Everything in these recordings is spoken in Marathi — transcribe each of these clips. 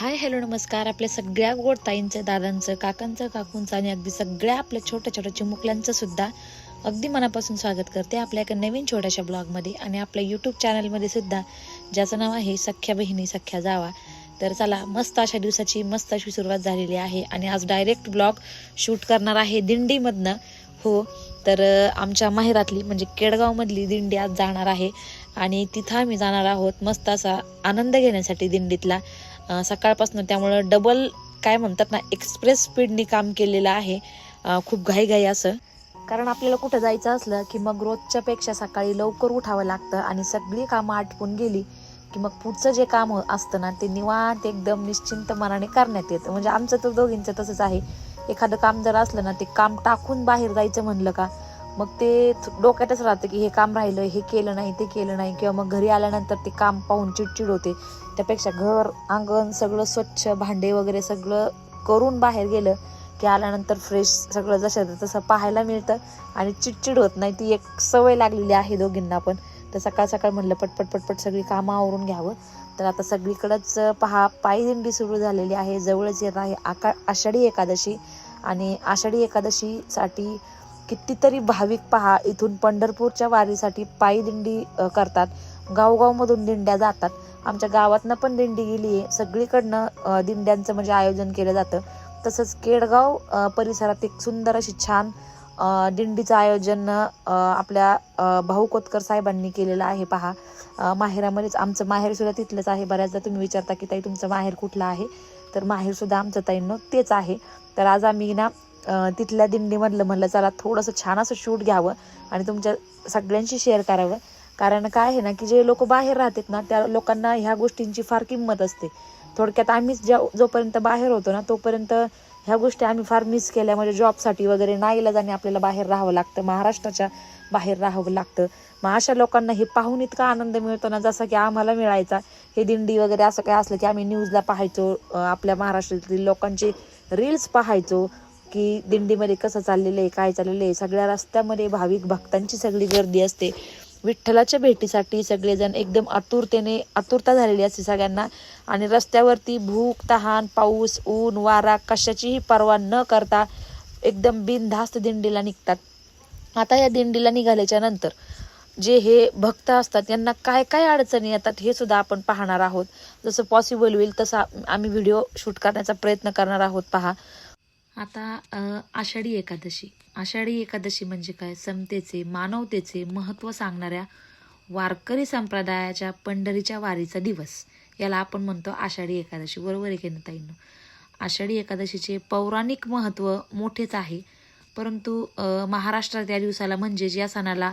हाय हॅलो नमस्कार. आपल्या सगळ्या गोड ताईंचं दादांचं काकांचं काकूंचं आणि अगदी सगळ्या आपल्या छोट्या छोट्या चिमुकल्यांचं सुद्धा अगदी मनापासून स्वागत करते आपल्या एका नवीन छोट्याशा ब्लॉगमध्ये आणि आपल्या यूट्यूब चॅनलमध्ये सुद्धा ज्याचं नाव आहे सख्या बहिणी सख्या जावा. तर चला मस्त अशा दिवसाची मस्त अशी सुरुवात झालेली आहे आणि आज डायरेक्ट ब्लॉग शूट करणार आहे दिंडीमधनं. हो तर आमच्या माहेरातली म्हणजे केडगावमधली दिंडी आज जाणार आहे आणि तिथं आम्ही जाणार आहोत मस्त असा आनंद घेण्यासाठी दिंडीतला. सकाळपासून त्यामुळं डबल काय म्हणतात ना एक्सप्रेस स्पीडनी काम केलेलं आहे. खूप घाईघाई असं. कारण आपल्याला कुठं जायचं असलं की मग रोजच्या पेक्षा सकाळी लवकर उठावं लागतं आणि सगळी कामं आटपून गेली की मग पुढचं जे काम असतं ना ते निवांत एकदम निश्चिंत मनाने करण्यात येतं. म्हणजे आमचं तर दोघींचं तसंच आहे. एखादं काम जर असलं ना ते काम टाकून बाहेर जायचं म्हणलं का मग ते डोक्यातच राहतं की हे काम राहिलं हे केलं नाही ते केलं नाही. किंवा मग घरी आल्यानंतर ते काम पाहून चिडचिड होते. त्यापेक्षा घर अंगण सगळं स्वच्छ भांडे वगैरे सगळं करून बाहेर गेलं की आल्यानंतर फ्रेश सगळं जसं तसं पाहायला मिळतं आणि चिडचिड होत नाही. ती एक सवय लागलेली आहे दोघींना पण. तर सकाळ सकाळ म्हणलं पटपट पटपट सगळी कामं आवरून घ्यावं. तर आता सगळीकडंच पहा पायदिंडी सुरू झालेली आहे. जवळच येत आहे आका आषाढी एकादशी. आणि आषाढी एकादशीसाठी कितीतरी भाविक पहा इथून पंढरपूरच्या वारीसाठी पायदिंडी करतात. गावगावमधून दिंड्या जातात. आमच्या गावातनं पण दिंडी गेली आहे सगळीकडनं दिंड्यांचं म्हणजे आयोजन केलं जातं. तसंच केडगाव परिसरात एक सुंदर अशी छान दिंडीचं आयोजन आपल्या भाऊ कोतकर साहेबांनी केलेलं आहे पहा. माहेरामध्येच आमचं माहेर सुद्धा तिथलंच आहे. बऱ्याचदा तुम्ही विचारता की ताई तुमचं माहेर कुठलं आहे? तर माहेर सुद्धा आमचं ताईंनो तेच आहे. तर आज आम्ही ना तिथल्या दिंडीमधलं म्हणलं चला थोडंसं छान असं शूट घ्यावं आणि तुमच्या सगळ्यांशी शेअर करावं. कारण काय आहे ना की जे लोक बाहेर राहतात ना त्या लोकांना ह्या गोष्टींची फार किंमत असते. थोडक्यात आम्हीच ज्या जोपर्यंत बाहेर होतो ना तोपर्यंत ह्या गोष्टी आम्ही फार मिस केल्या. म्हणजे जॉबसाठी वगैरे नाईला जाणे आपल्याला बाहेर राहावं लागतं. महाराष्ट्राच्या बाहेर राहावं लागतं. मग अशा लोकांना हे पाहून इतका आनंद मिळतो ना जसा की आम्हाला मिळायचा. हे दिंडी वगैरे असं काय असलं की आम्ही न्यूजला पाहायचो आपल्या महाराष्ट्रातील लोकांचे रील्स पाहायचो की दिंडीमध्ये कसं चाललेलं आहे काय चाललेलं आहे. सगळ्या रस्त्यामध्ये भाविक भक्तांची सगळी गर्दी असते. विठ्ठलाच्या भेटीसाठी सगळेजण एकदम आतुरतेने आतुरता झालेली असते सगळ्यांना. आणि रस्त्यावरती भूक तहान पाऊस ऊन वारा कशाचीही पर्वा न करता एकदम बिनधास्त दिंडीला निघतात. आता या दिंडीला निघाल्याच्या नंतर जे हे भक्त असतात यांना काय काय अडचणी येतात हे सुद्धा आपण पाहणार आहोत. जसं पॉसिबल होईल तसा आम्ही व्हिडिओ शूट करण्याचा प्रयत्न करणार आहोत. पहा. आता आषाढी एकादशी. आषाढी एकादशी म्हणजे काय? समतेचे मानवतेचे महत्त्व सांगणाऱ्या वारकरी संप्रदायाच्या पंढरीच्या वारीचा दिवस. याला आपण म्हणतो आषाढी एकादशी. बरोबर आहे की आषाढी एकादशीचे पौराणिक महत्त्व मोठेच आहे. परंतु महाराष्ट्रात या दिवसाला म्हणजेच या सणाला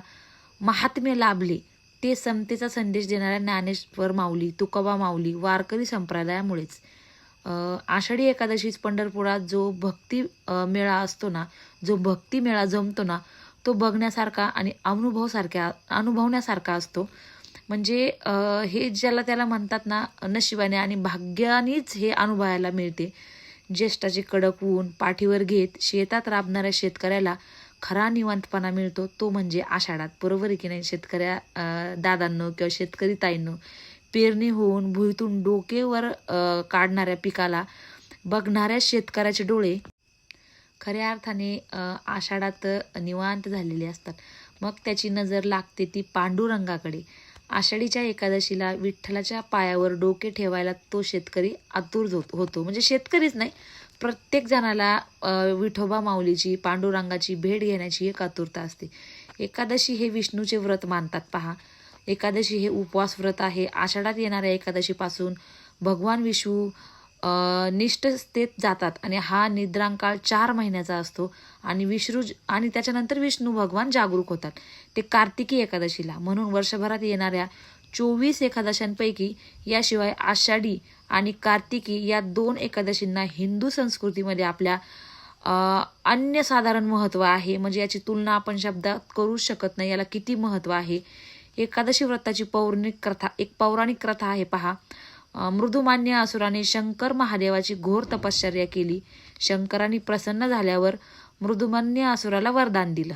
महात्म्य लाभले. ते समतेचा संदेश देणाऱ्या ज्ञानेश्वर माऊली तुकोबा माऊली वारकरी संप्रदायामुळेच. आषाढी एकादशीच पंढरपुरात जो भक्ती मेळा असतो ना जो भक्ती मेळा जमतो ना तो बघण्यासारखा आणि अनुभवसारख्या अनुभवण्यासारखा असतो. म्हणजे हे ज्याला त्याला म्हणतात ना नशिबाने आणि भाग्यानेच हे अनुभवायला मिळते. ज्येष्ठाचे कडक ऊन पाठीवर घेत शेतात राबणाऱ्या शेतकऱ्याला खरा निवांतपणा मिळतो. तो म्हणजे आषाढात. बरोबर आहे की नाही? शेतकऱ्या दादांनो किंवा शेतकरी ताईंनो पेरणी होऊन भुईतून डोकेवर काढणाऱ्या पिकाला बघणाऱ्या शेतकऱ्याचे डोळे खऱ्या अर्थाने आषाढात निवांत झालेले असतात. मग त्याची नजर लागते ती पांडुरंगाकडे. आषाढीच्या एकादशीला विठ्ठलाच्या पायावर डोके ठेवायला तो शेतकरी आतुर होतो. म्हणजे शेतकरीच नाही प्रत्येक जणाला विठोबा माऊलीची पांडुरंगाची भेट घेण्याची एक आतुरता असते. एकादशी हे विष्णूचे व्रत मानतात. पहा एकादशी हे उपवास व्रत आहे. आषाढात येणाऱ्या एकादशीपासून भगवान विष्णू अ, जातात आणि हा निद्रांकाळ चार महिन्याचा असतो आणि विष्णू आणि त्याच्यानंतर विष्णू भगवान जागरूक होतात. ते कार्तिकी एकादशीला म्हणून वर्षभरात येणाऱ्या चोवीस एकादशांपैकी याशिवाय आषाढी आणि कार्तिकी या दोन एकादशींना हिंदू संस्कृतीमध्ये आपल्या अन्यसाधारण महत्त्व आहे. म्हणजे याची तुलना आपण शब्दात करू शकत नाही. याला किती महत्त्व आहे? एकादशी व्रताची पौराणिक कथा एक पौराणिक कथा आहे पहा. मृदुमान्य असुराने शंकर महादेवाची घोर तपश्चर्या केली. शंकरांनी प्रसन्न झाल्यावर मृदुमान्य असुराला वरदान दिलं.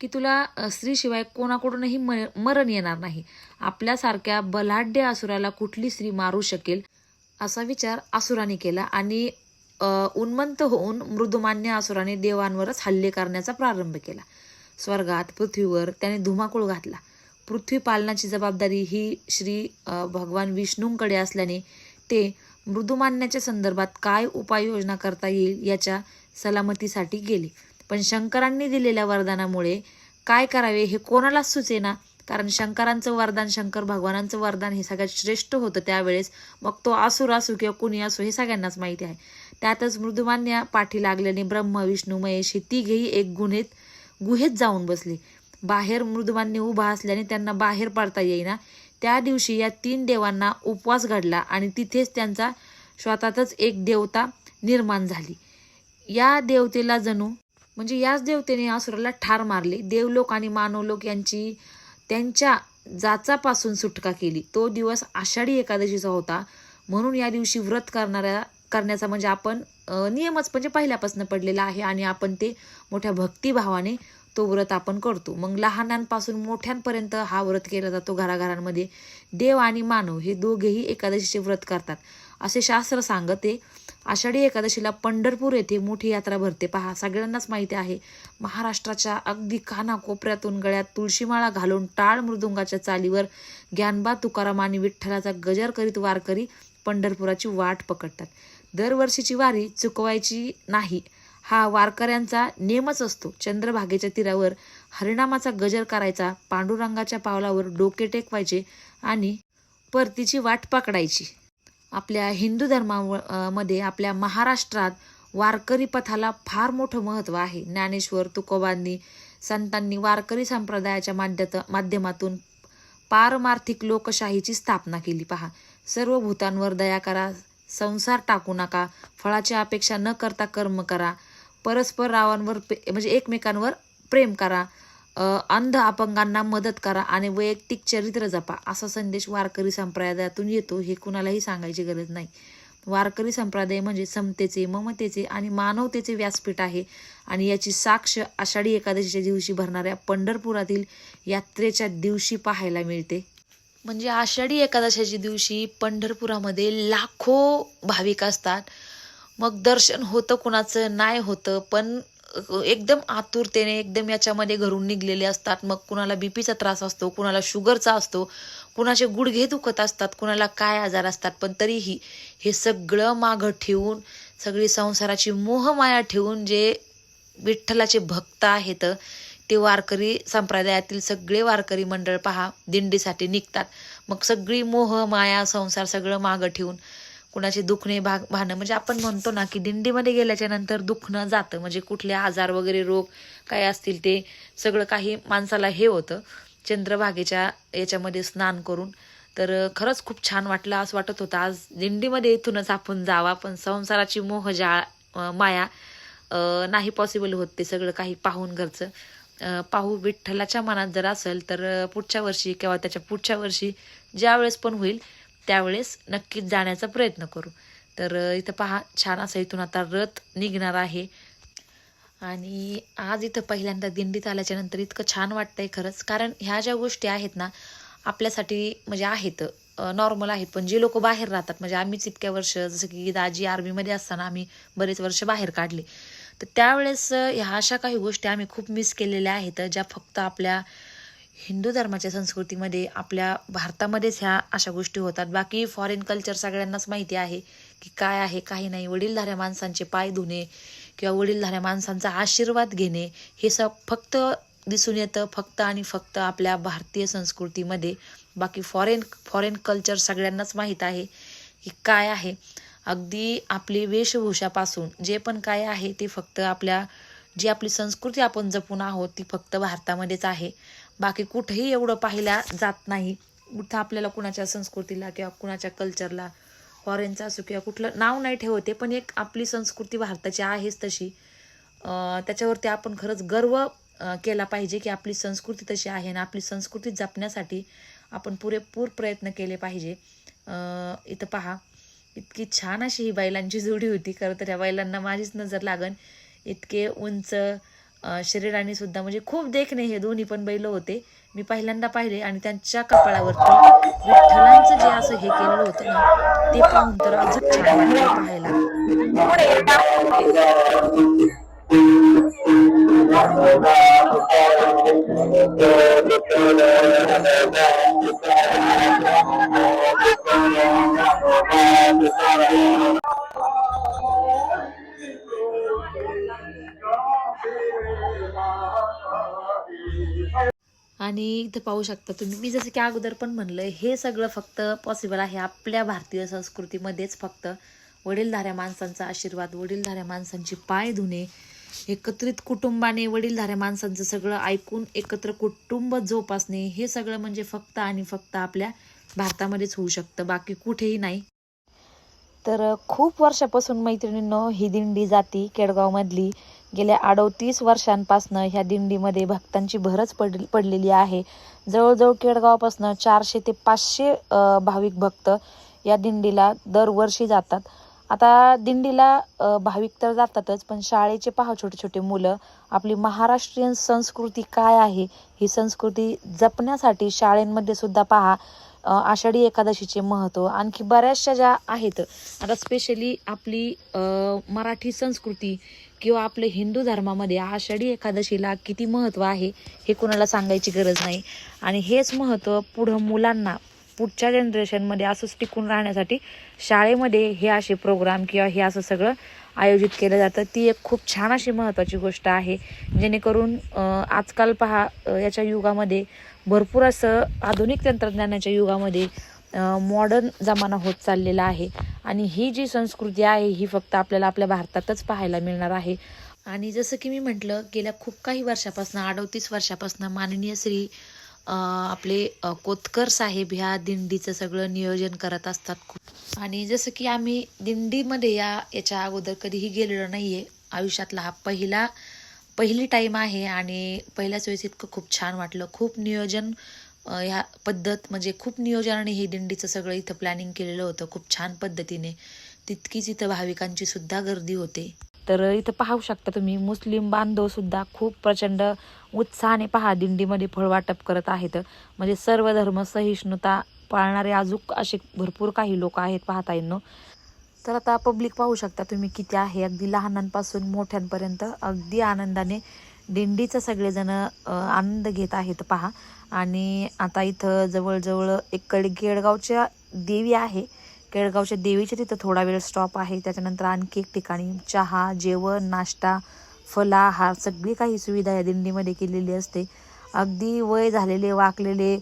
की तुला स्त्रीशिवाय कोणाकडूनही म- मरण येणार नाही. आपल्यासारख्या बलाढ्य असुराला कुठली स्त्री मारू शकेल असा विचार असुराने केला आणि उन्मंत होऊन मृदुमान्य असुराने देवांवरच हल्ले करण्याचा प्रारंभ केला. स्वर्गात पृथ्वीवर त्याने धुमाकूळ घातला. पृथ्वी पालनाची जबाबदारी ही श्री भगवान विष्णूंकडे असल्याने ते मृदुमान्याच्या संदर्भात काय उपाययोजना करता येईल याच्या सलामतीसाठी गेले. पण शंकरांनी दिलेल्या वरदानामुळे काय करावे हे कोणालाच सुचेना कारण शंकरांचं वरदान शंकर भगवानांचं वरदान हे सगळ्यात श्रेष्ठ होतं. त्यावेळेस मग तो असुर असो किंवा कुणी असो हे सगळ्यांनाच माहिती आहे. त्यातच मृदुमान्या पाठी लागल्याने ब्रह्म विष्णू महेश हे तिघेही एक गुन्हेत गुहेत जाऊन बसले. बाहेर मृदुमान्य उभा असल्याने त्यांना बाहेर पाडता येईना. त्या दिवशी या तीन देवांना उपवास घडला आणि तिथेच त्यांचा स्वतःतच एक देवता निर्माण झाली. या देवतेला जणू म्हणजे याच देवतेने असुराला ठार मारले. देवलोक आणि मानवलोक यांची त्यांच्या जाचापासून सुटका केली. तो दिवस आषाढी एकादशीचा होता. म्हणून या दिवशी व्रत करणाऱ्या करण्याचा म्हणजे आपण नियमच म्हणजे पहिल्यापासून पडलेला आहे आणि आपण ते मोठ्या भक्तिभावाने तो व्रत आपण करतो. मग लहानांपासून मोठ्यांपर्यंत हा व्रत केला जातो घराघरांमध्ये. देव आणि मानव हे दोघेही एकादशीचे व्रत करतात. असे शास्त्र सांगते आषाढी एकादशीला पंढरपूर येथे मोठी यात्रा भरते. पहा सगळ्यांनाच माहिती आहे महाराष्ट्राच्या अगदी कानाकोपऱ्यातून गळ्यात तुळशीमाळा घालून टाळ मृदुंगाच्या चालीवर ज्ञानबा तुकाराम आणि विठ्ठलाचा गजर करीत वारकरी पंढरपुराची वाट पकडतात. दरवर्षीची वारी चुकवायची नाही. हा वारकऱ्यांचा नेमच असतो. चंद्रभागेच्या तीरावर हरिणामाचा गजर करायचा पांडुरंगाच्या पावलावर डोके टेकवायचे आणि परतीची वाट पकडायची. आपल्या हिंदू धर्मामध्ये आपल्या महाराष्ट्रात वारकरी पथाला फार मोठं महत्त्व आहे. ज्ञानेश्वर तुकोबांनी संतांनी वारकरी संप्रदायाच्या माध्यत माध्यमातून पारमार्थिक लोकशाहीची स्थापना केली. पहा सर्व भूतांवर दया करा संसार टाकू नका फळाची अपेक्षा न करता कर्म करा परस्पर रावांवर पे- म्हणजे एकमेकांवर प्रेम करा अंध अपंगांना मदत करा आणि वैयक्तिक चरित्र जपा. असा संदेश वारकरी संप्रदायातून येतो हे कुणालाही सांगायची गरज नाही. वारकरी संप्रदाय म्हणजे समतेचे ममतेचे आणि मानवतेचे व्यासपीठ आहे आणि याची साक्ष आषाढी एकादशीच्या दिवशी भरणाऱ्या पंढरपुरातील यात्रेच्या दिवशी पाहायला मिळते. म्हणजे आषाढी एकादशीच्या दिवशी पंढरपुरामध्ये लाखो भाविक असतात. मग दर्शन होतं कुणाचं नाही होतं पण एकदम आतुरतेने एकदम याच्यामध्ये घरून निघलेले असतात. मग कुणाला बीपीचा त्रास असतो कुणाला शुगरचा असतो कुणाचे गुडघे दुखत असतात कुणाला काय आजार असतात. पण तरीही हे सगळं मागं ठेवून सगळी संसाराची मोहमाया ठेवून जे विठ्ठलाचे भक्त आहेत ते वारकरी संप्रदायातील सगळे वारकरी मंडळ पहा दिंडीसाठी निघतात. मग सगळी मोह माया संसार सगळं मागं ठेवून कुणाचे दुखणे भाग भाणं. म्हणजे आपण म्हणतो ना की दिंडीमध्ये गेल्याच्यानंतर दुखणं जातं. म्हणजे कुठले आजार वगैरे रोग काय असतील ते सगळं काही माणसाला हे होतं. चंद्रभागेच्या याच्यामध्ये स्नान करून. तर खरंच खूप छान वाटलं असं वाटत होतं. आज दिंडीमध्ये इथूनच आपण जावा पण संसाराची मोह जा माया नाही पॉसिबल होत ते सगळं काही पाहून घरचं. पाहू विठ्ठलाच्या मनात जर असेल तर पुढच्या वर्षी किंवा त्याच्या पुढच्या वर्षी ज्या वेळेस पण होईल त्यावेळेस नक्कीच जाण्याचा प्रयत्न करू. तर इथं पहा छान असं इथून आता रथ निघणार आहे. आणि आज इथं पहिल्यांदा दिंडीत आल्याच्यानंतर इतकं छान वाटतंय खरंच. कारण ह्या ज्या गोष्टी आहेत ना आपल्यासाठी म्हणजे आहेत नॉर्मल आहेत. पण जे लोक बाहेर राहतात म्हणजे आम्हीच इतक्या वर्ष जसं की दाजी आर्मीमध्ये असताना आम्ही बरेच वर्ष बाहेर काढले. तर त्यावेळेस ह्या अशा काही गोष्टी आम्ही खूप मिस केलेल्या आहेत ज्या फक्त आपल्या हिंदू धर्माच्या संस्कृतीमध्ये आपल्या भारतामध्येच ह्या अशा गोष्टी होतात. बाकी फॉरेन कल्चर सगळ्यांनाच माहिती आहे की काय आहे काही नाही. वडीलधाऱ्या माणसांचे पाय धुणे किंवा वडीलधाऱ्या माणसांचा आशीर्वाद घेणे हे सब फक्त दिसून येतं फक्त आणि फक्त आपल्या भारतीय संस्कृतीमध्ये. बाकी फॉरेन फॉरेन कल्चर सगळ्यांनाच माहीत आहे की काय आहे. अगदी आपली वेशभूषापासून जे पण काय आहे ते फक्त आपल्या जी आपली संस्कृती आपण जपून आहोत ती फक्त भारतामध्येच आहे. बाकी कुठेही एवढं पाहिल्या जात नाही. कुठं आपल्याला कुणाच्या संस्कृतीला किंवा कुणाच्या कल्चरला फॉरेनचा असो किंवा कुठलं नाव नाही ठेवते पण एक आपली संस्कृती भारताची आहेच तशी. त्याच्यावरती आपण खरंच गर्व केला पाहिजे की आपली संस्कृती तशी आहे आणि आपली संस्कृती जपण्यासाठी आपण पुरेपूर प्रयत्न केले पाहिजे. इथं पहा इतकी छान अशी ही बैलांची जोडी होती. खरं तर या बैलांना माझीच नजर लागन. इतके उंच शरीराने सुद्धा म्हणजे खूप देखणे हे दोन्ही पण बैल होते. मी पहिल्यांदा पाहिले आणि त्यांच्या कपाळावरती विठ्ठलांचं जे असं हे केलेलं होतं ना ते पाहून तर अजून छान वाटलं पाहायला. आणि इथं पाहू शकता तुम्ही. मी जसं की अगोदर पण म्हणलं हे सगळं फक्त पॉसिबल आहे आपल्या भारतीय संस्कृतीमध्येच फक्त वडीलधाऱ्या माणसांचा आशीर्वाद वडीलधाऱ्या माणसांची पाय धुणे एकत्रित कुटुंबाने वडीलधाऱ्या माणसांचं सगळं ऐकून एकत्र कुटुंब जोपासणे हे सगळं म्हणजे फक्त आणि फक्त आपल्या भारतामध्येच होऊ शकतं बाकी कुठेही नाही. तर खूप वर्षापासून मैत्रिणींनो ही दिंडी जाती केडगावमधली. गेल्या अडोतीस वर्षांपासनं ह्या दिंडीमध्ये भक्तांची भरच पड पडलेली आहे. जवळजवळ केडगावापासनं चारशे ते पाचशे भाविक भक्त या दिंडीला दरवर्षी जातात. आता दिंडीला भाविक तर जातातच पण शाळेचे पहा छोटे छोटे मुलं आपली महाराष्ट्रीयन संस्कृती काय आहे ही संस्कृती जपण्यासाठी शाळेंमध्ये सुद्धा पहा. आषाढी एकादशीचे महत्त्व आणखी बऱ्याचशा ज्या आहेत आता स्पेशली आपली मराठी संस्कृती किंवा आपले हिंदू धर्मामध्ये आषाढी एकादशीला किती महत्त्व आहे हे कोणाला सांगायची गरज नाही. आणि हेच महत्त्व पुढं मुलांना पुढच्या जनरेशनमध्ये असंच टिकून राहण्यासाठी शाळेमध्ये हे असे प्रोग्राम किंवा हे असं सगळं आयोजित केलं जातं. ती एक खूप छान अशी महत्त्वाची गोष्ट आहे जेणेकरून आजकाल पहा याच्या युगामध्ये भरपूर असं आधुनिक तंत्रज्ञानाच्या युगामध्ये मॉडर्न जमाना होत चाललेला आहे. आणि ही जी संस्कृती आहे ही फक्त आपल्याला आपल्या भारतातच पाहायला मिळणार आहे. आणि जसं की मी म्हटलं गेल्या खूप काही वर्षापासून अडवतीस वर्षापासून माननीय श्री आपले कोतकर साहेब ह्या दिंडीचं सगळं नियोजन करत असतात खूप. आणि जसं की आम्ही दिंडीमध्ये या याच्या अगोदर कधीही गेलेलो नाही आहे आयुष्यातला हा पहिला पहिली टाईम आहे आणि पहिल्याच वेळेस इतकं खूप छान वाटलं. खूप नियोजन ह्या पद्धत म्हणजे खूप नियोजनाने ही दिंडीचं सगळं इथं प्लॅनिंग केलेलं होतं खूप छान पद्धतीने. तितकीच इथं भाविकांची सुद्धा गर्दी होते. तर इथं पाहू शकता तुम्ही मुस्लिम बांधव सुद्धा खूप प्रचंड उत्साहाने पहा दिंडीमध्ये फळवाटप करत आहेत. म्हणजे सर्व धर्म सहिष्णुता पाळणारे अजून असे भरपूर काही लोक आहेत पाहता येणं तर आता पब्लिक पाहू शकता तुम्ही किती आहे. अगदी लहानांपासून मोठ्यांपर्यंत अगदी आनंदाने दिंडीचं सगळेजण आनंद घेत आहेत पहा. आणि आता इथं जवळजवळ एक कडे केळगावच्या देवी आहे. केळगावच्या देवीच्या तिथं थोडा वेळ स्टॉप आहे. त्याच्यानंतर आणखी एक ठिकाणी चहा जेवण नाश्ता फलाहार सगळी काही सुविधा या दिंडीमध्ये केलेली असते. अगदी वय झालेले वाकलेले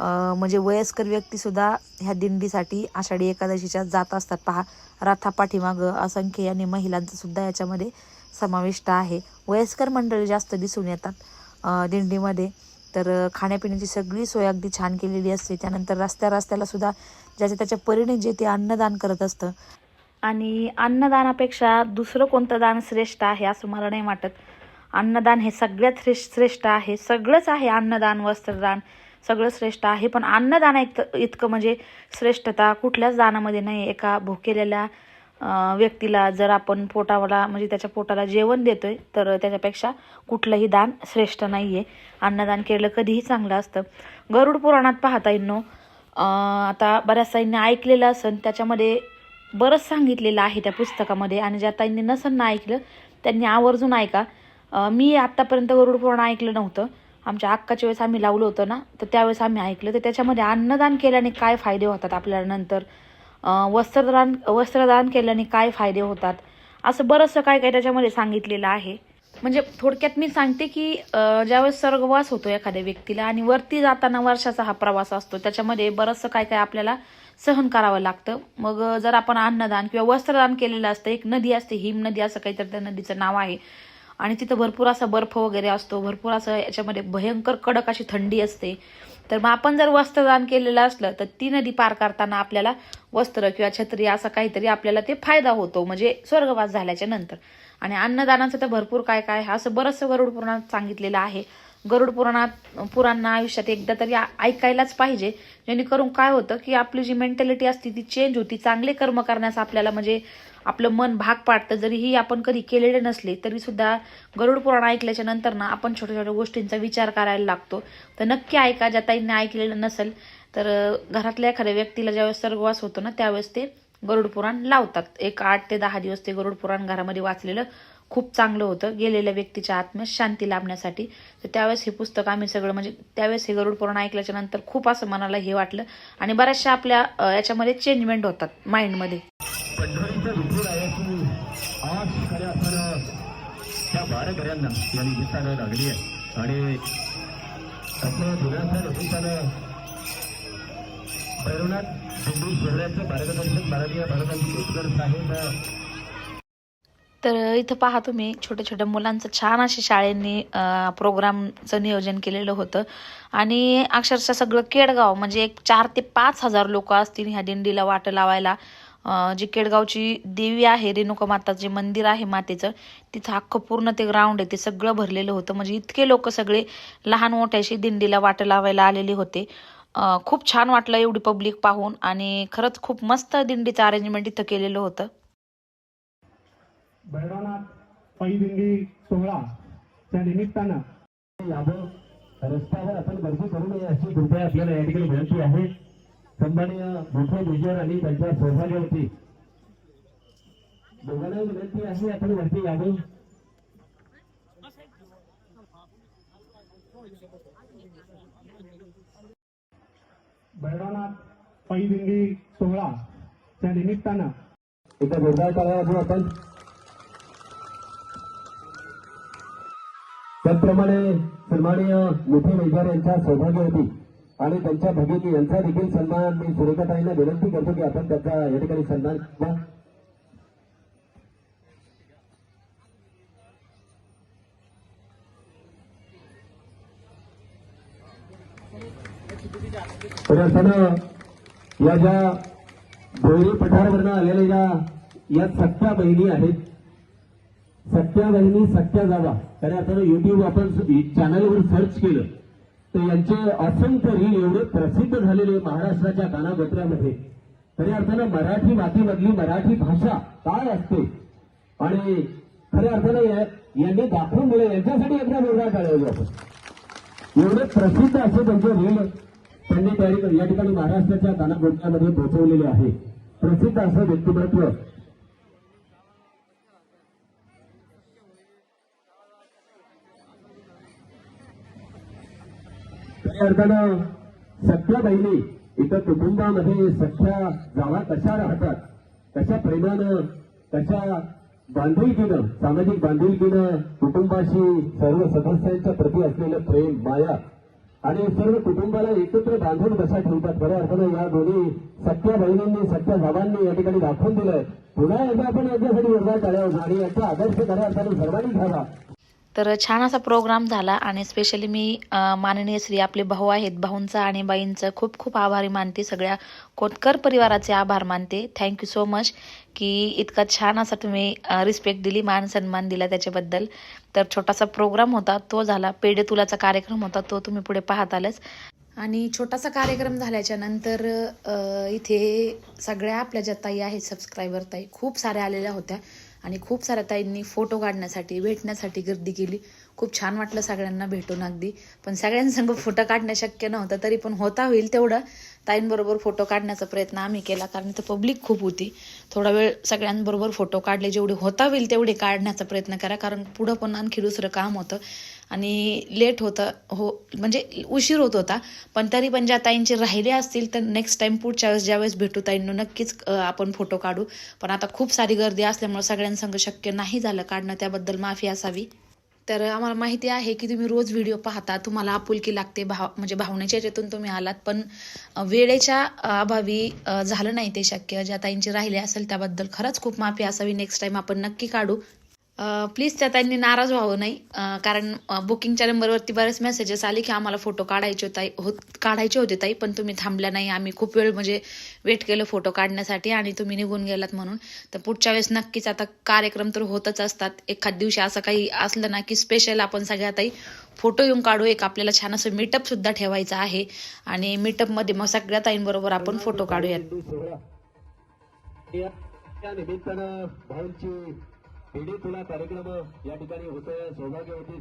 म्हणजे वयस्कर व्यक्तीसुद्धा ह्या दिंडीसाठी आषाढी एकादशीच्या जात असतात पहा. रथापाठीमागं असंख्य याने महिलांचा सुद्धा याच्यामध्ये समाविष्ट आहे. वयस्कर मंडळी जास्त दिसून येतात दिंडीमध्ये. तर खाण्यापिण्याची सगळी सोय अगदी छान केलेली असते. त्यानंतर रस्त्या रस्त्याला सुद्धा ज्याच्या त्याच्या परीने जे ते अन्नदान करत असतं. आणि अन्नदानापेक्षा दुसरं कोणतं दान श्रेष्ठ आहे असं मला नाही वाटत. अन्नदान हे सगळ्यात श्रेष्ठ श्रेष्ठ आहे. सगळंच आहे अन्नदान वस्त्रदान. सगळं श्रेष्ठ आहे. पण अन्नदान एक इतकं म्हणजे श्रेष्ठता कुठल्याच दानामध्ये नाही. एका भुकेलेल्या व्यक्तीला जर आपण पोटावाला म्हणजे त्याच्या पोटाला जेवण देतोय तर त्याच्यापेक्षा कुठलंही दान श्रेष्ठ नाही आहे अन्नदान केलं कधीही चांगलं असतं. गरुड पुराणात पाहता येईनो आता बऱ्याच ताईंनी ऐकलेलं असन त्याच्यामध्ये बरंच सांगितलेलं आहे त्या पुस्तकामध्ये. आणि ज्या ताईंनी नसन ना ऐकलं त्यांनी आवर्जून ऐका. मी आत्तापर्यंत गरुड पुराण ऐकलं नव्हतं. आमच्या अक्काच्या वेळेस आम्ही लावलं होतं ना तर त्यावेळेस आम्ही ऐकलं. तर त्याच्यामध्ये अन्नदान केल्याने काय फायदे होतात आपल्याला नंतर? वस्त्रदान वस्त्रदान केल्याने काय फायदे होतात? असं बरंचसं काय काय त्याच्यामध्ये सांगितलेलं आहे. म्हणजे थोडक्यात मी सांगते की ज्यावेळेस स्वर्गवास होतो एखाद्या व्यक्तीला आणि वरती जाताना वर्षाचा हा प्रवास असतो त्याच्यामध्ये बरंचसं काय काय आपल्याला सहन करावं लागतं. मग जर आपण अन्नदान किंवा वस्त्रदान केलेलं असतं एक नदी असते हिम नदी असं काहीतरी त्या नदीचं नाव आहे. आणि तिथं भरपूर असा बर्फ वगैरे असतो भरपूर असं याच्यामध्ये भयंकर कडक अशी थंडी असते. तर मग आपण जर वस्त्रदान केलेलं असलं तर ती नदी पार करताना आपल्याला वस्त्र किंवा छत्री असं काहीतरी आपल्याला ते फायदा होतो म्हणजे स्वर्गवास झाल्याच्यानंतर. आणि अन्नदानाचं तर भरपूर काय काय आहे असं बरंचसं गरुड पुराणात सांगितलेलं आहे. गरुड पुराणात पुरांना आयुष्यात एकदा तरी ऐकायलाच पाहिजे जेणेकरून काय होतं की आपली जी मेंटॅलिटी असते ती चेंज होती. चांगले कर्म करण्यास आपल्याला म्हणजे आपलं मन भाग पाडतं. जरीही आपण कधी केलेले नसले तरी सुद्धा गरुड पुराण ऐकल्याच्या नंतर ना आपण छोट्या छोट्या गोष्टींचा विचार करायला लागतो. तर नक्की ऐका ज्या ताईंनी ऐकलेलं नसेल तर घरातल्या एखाद्या व्यक्तीला ज्यावेळेस सर्गवास होतो ना त्यावेळेस ते गरुड पुराण लावतात. एक आठ ते दहा दिवस ते गरुड पुराण घरामध्ये वाचलेलं खूप चांगलं होतं. गेलेल्या व्यक्तीच्या आत्म्यास शांती लाभण्यासाठी. तर त्यावेळेस हे पुस्तक आम्ही सगळं म्हणजे त्यावेळेस हे गरुड पुराण ऐकल्याच्या नंतर खूप असं मनाला हे वाटलं. आणि बऱ्याचशा आपल्या याच्यामध्ये चेंजमेंट होतात माइंडमध्ये. पंढरीचं विठूर आहे की आज खऱ्या अर्थानं त्या बारकऱ्यांना या निमित्तानं लागली आहे. आणि असं धुळ्याच्या निमित्तानं भैरवनाथ हिंदू शहराचं मार्गदर्शक माननीय भारताची केसकर साहेब तर इथं पहा तुम्ही छोट्या छोट्या मुलांचं छान अशी शाळेंनी प्रोग्रामचं नियोजन केलेलं होतं. आणि अक्षरशः सगळं केडगाव म्हणजे एक चार ते पाच हजार लोक असतील ह्या दिंडीला वाट लावायला. अ, जी केडगावची देवी आहे रेणुका माता जे मंदिर आहे मातेचं तिथं अख्खं पूर्ण ते ग्राउंड आहे ते सगळं भरलेलं होतं. म्हणजे इतके लोक सगळे लहान मोठ्याशी दिंडीला वाट लावायला आलेले होते. खूप छान वाटलं एवढी पब्लिक पाहून आणि खरंच खूप मस्त दिंडीचं अरेंजमेंट इथं केलेलं होतं. भैरवनाथ पैदिंडी सोहळा त्या निमित्तानं रस्त्यावर आपण गर्दी करू नये अशी कृपया आपल्याला या ठिकाणी विनंती आहे. सन्माननीय मोठे मेजर आणि त्यांच्या सहभाग्यावरती दोघांना विनंती आहे आपण वरती यावं. भैरवनाथ पैदिंडी सोहळा च्या निमित्तानं. एका जोरदार वाजवू आपण. त्याचप्रमाणे सन्माननीय मोठे मेजर यांच्या सौभाग्यवती आणि त्यांच्या भगिनी यांचा देखील सन्मान मी सुरेखाताईंना विनंती करतो की आपण त्याचा या ठिकाणी सन्मान करा. या ज्या भोयरी पठारवरनं आलेल्या ज्या या सख्या बहिणी आहेत. सख्या बहिणी सख्या जावा. खऱ्या अर्थानं युट्यूब आपण चॅनलवर सर्च केलं. यांचे असंख्य रील एवढे प्रसिद्ध झालेले महाराष्ट्राच्या कानाकोपऱ्यामध्ये. खऱ्या अर्थानं मराठी मातीमधली मराठी भाषा काय असते? आणि खऱ्या अर्थानं या- यांनी दाखवून दिलं यांच्यासाठी एकदा जोरदार टाळ्या आपण एवढे प्रसिद्ध असे त्यांचे रील त्यांनी त्या ठिकाणी- या ठिकाणी महाराष्ट्राच्या कानाकोपऱ्यामध्ये पोहोचवलेले आहे. प्रसिद्ध असं व्यक्तिमत्व खऱ्या अर्थानं सख्या बहिणी इथं कुटुंबामध्ये सख्या जावा कशा राहतात कशा प्रेमानं कशा बांधिलकीनं सामाजिक बांधिलकीनं कुटुंबाशी सर्व सदस्यांच्या प्रती असलेलं प्रेम माया आणि सर्व कुटुंबाला एकत्र बांधून कशा ठेवतात खऱ्या अर्थानं या दोन्ही सख्या बहिणींनी सख्या भावांनी या ठिकाणी दाखवून दिलंय. पुन्हा एकदा आपण याच्यासाठी जोरदार टाळ्या वाजवू आणि याचा आदर्श खऱ्या अर्थानं सर्वांनी घ्यावा. तर छान असा प्रोग्राम झाला आणि स्पेशली मी माननीय श्री आपले भाऊ आहेत भाऊंचा आणि बाईंचं खूप खूप आभारी मानते सगळ्या कोतकर परिवाराचे आभार मानते. थँक्यू सो मच की इतका छान असा तुम्ही रिस्पेक्ट दिली मान सन्मान दिला त्याच्याबद्दल. तर छोटासा प्रोग्राम होता तो झाला पेढे तुलाचा कार्यक्रम होता तो तुम्ही पुढे पाहत आलच आणि छोटासा कार्यक्रम झाल्याच्यानंतर इथे सगळ्या आपल्या ज्या ताई आहेत सबस्क्रायबर ताई खूप साऱ्या आलेल्या होत्या. आणि खूप साऱ्या ताईंनी फोटो काढण्यासाठी भेटण्यासाठी गर्दी केली. खूप छान वाटलं सगळ्यांना भेटून अगदी. पण सगळ्यांसंग फोटो काढणं शक्य नव्हतं तरी पण होता होईल तेवढं. ताईंबरोबर फोटो काढण्याचा प्रयत्न आम्ही केला कारण इथं पब्लिक खूप होती. थोडा वेळ सगळ्यांबरोबर फोटो काढले जेवढे होता होईल तेवढे काढण्याचा प्रयत्न करा कारण पुढं पण आणखी दुसरं काम होतं. आणि लेट होतं हो म्हणजे उशीर होत होता. पण तरी पण ज्या ताईंचे राहिले असतील तर नेक्स्ट टाईम पुढच्या वेळेस ज्यावेळेस भेटू ताईंनो नक्कीच आपण फोटो काढू. पण आता खूप सारी गर्दी असल्यामुळे सगळ्यांसंग शक्य नाही झालं काढणं त्याबद्दल माफी असावी. तर आम्हाला माहिती आहे की तुम्ही रोज व्हिडिओ पाहता तुम्हाला आपुलकी लागते भाव म्हणजे भावनेच्या याच्यातून तुम्ही आलात. पण वेळेच्या अभावी झालं नाही ते शक्य. ज्या ताईंचे राहिले असेल त्याबद्दल खरंच खूप माफी असावी. नेक्स्ट टाईम आपण नक्की काढू. प्लीज त्या त्यांनी नाराज व्हावं नाही. कारण बुकिंगच्या नंबरवरती बरेच मेसेजेस आले की आम्हाला फोटो काढायचे ताई होत काढायचे होते ताई पण तुम्ही थांबल्या नाही. आम्ही खूप वेळ म्हणजे वेट केलं फोटो काढण्यासाठी आणि तुम्ही निघून गेलात म्हणून. तर पुढच्या वेळेस नक्कीच आता कार्यक्रम तर होतच असतात. एखाद दिवशी असं काही असलं ना की स्पेशल आपण सगळ्या ताई फोटो येऊन काढू. एक आपल्याला छान असं मीटअप सुद्धा ठेवायचं आहे. आणि मीटअपमध्ये मग सगळ्या ताईंबरोबर आपण फोटो काढूयात. कार्यक्रम या ठिकाणी सौभाग्य होती.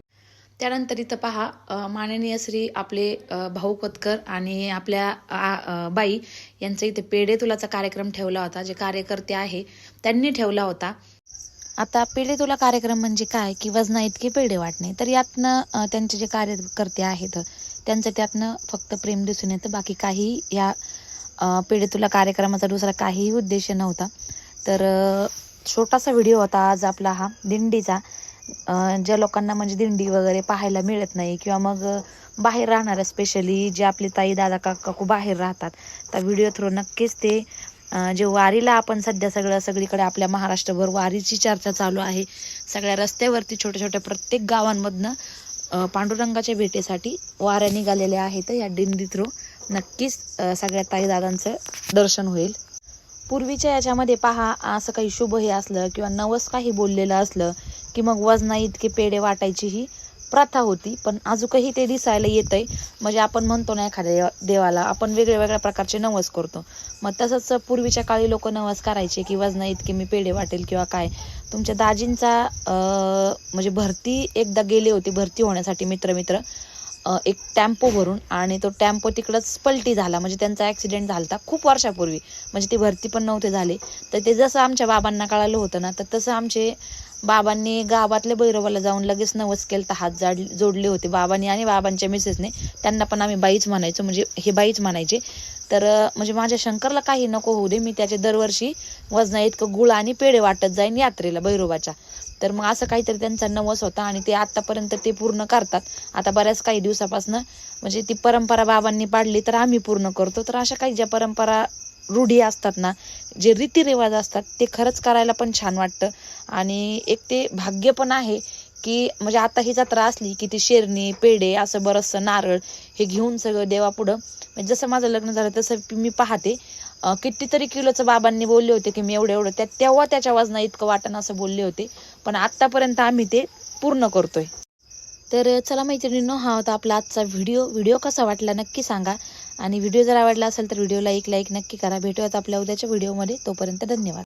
त्यानंतर इथं पहा माननीय श्री आपले भाऊ कोतकर आणि आपल्या आ, बाई यांचा इथे पेढे तुलाचा कार्यक्रम ठेवला होता जे कार्यकर्ते आहे त्यांनी ठेवला होता. आता पेढे तुला कार्यक्रम म्हणजे काय? की वजना इतके पेढे वाटणे. तर यातनं त्यांचे जे कार्यकर्ते आहेत त्यांचं त्यातनं फक्त प्रेम दिसून येतं. बाकी काही या पेढे तुला कार्यक्रमाचा दुसरा काहीही उद्देश नव्हता. तर छोटासा व्हिडिओ होता आज आपला हा दिंडीचा. ज्या लोकांना म्हणजे दिंडी वगैरे पाहायला मिळत नाही किंवा मग बाहेर राहणाऱ्या स्पेशली जे आपले ताई दादा काका काकू बाहेर राहतात त्या व्हिडिओ थ्रू नक्कीच ते जे वारीला आपण सध्या सगळं सगळीकडे आपल्या महाराष्ट्रभर वारीची चर्चा चालू आहे. सगळ्या रस्त्यावरती छोट्या छोट्या प्रत्येक गावांमधनं पांडुरंगाच्या भेटीसाठी वाऱ्या निघालेल्या आहेत या दिंडी थ्रू नक्कीच सगळ्या ताई दादांचं दर्शन होईल. पूर्वीच्या याच्यामध्ये पहा असं काही शुभ हे असलं किंवा नवस काही बोललेलं असलं की मग वजना इतके पेढे वाटायची ही प्रथा होती. पण अजूनही ते दिसायला येतंय. म्हणजे आपण म्हणतो ना एखाद्या देवाला आपण वेगळ्या वेगळ्या प्रकारचे नवस करतो. मग तसंच पूर्वीच्या काळी लोक नवस करायचे की वजना इतके मी पेढे वाटेल किंवा काय. तुमच्या दाजींचा म्हणजे भरती एकदा गेले होते भरती होण्यासाठी मित्र मित्र एक टॅम्पो भरून आणि तो टॅम्पो तिकडंच पलटी झाला. म्हणजे त्यांचा ॲक्सिडेंट झाला होता खूप वर्षापूर्वी. म्हणजे ती भरती पण नव्हते झाले. तर ते जसं आमच्या बाबांना कळालं होतं ना तर तसं आमचे बाबांनी गावातल्या भैरवाला जाऊन लगेच नवस केलं तर हात जाड जोडले होते बाबांनी आणि बाबांच्या मिसेसने. त्यांना पण आम्ही बाईच म्हणायचो. म्हणजे हे बाईच म्हणायचे. तर म्हणजे माझ्या शंकरला काही नको होऊ दे. मी त्याचे दरवर्षी वजना इतकं गुळ आणि पेढे वाटत जाईन यात्रेला भैरोबाच्या तर मग असं काहीतरी त्यांचा नवस होता आणि ते आतापर्यंत ते पूर्ण करतात. आता बऱ्याच काही दिवसापासून म्हणजे ती परंपरा बाबांनी पाडली तर आम्ही पूर्ण करतो. तर अशा काही ज्या परंपरा रूढी असतात ना जे रीतिरिवाज असतात ते खरंच करायला पण छान वाटतं. आणि एक ते भाग्य पण आहे की म्हणजे आता ही जत्रा असली की ती शेरणी पेढे असं बरंचसं नारळ हे घेऊन सगळं देवापुढं म्हणजे जसं माझं लग्न झालं तसं मी पाहते. कितीतरी किलोचं बाबांनी बोलले होते की मी एवढं एवढं त्या तेव्हा त्याच्या वजना इतकं वाटण असं बोलले होते. पण आत्तापर्यंत आम्ही ते पूर्ण करतोय. तर चला मैत्रिणींनो हा होता आपला आजचा व्हिडिओ. व्हिडिओ कसा वाटला नक्की सांगा. आणि व्हिडिओ जर आवडला असेल तर व्हिडिओला एक लाईक नक्की करा. भेटूयात आपल्या उद्याच्या व्हिडिओमध्ये. तोपर्यंत धन्यवाद.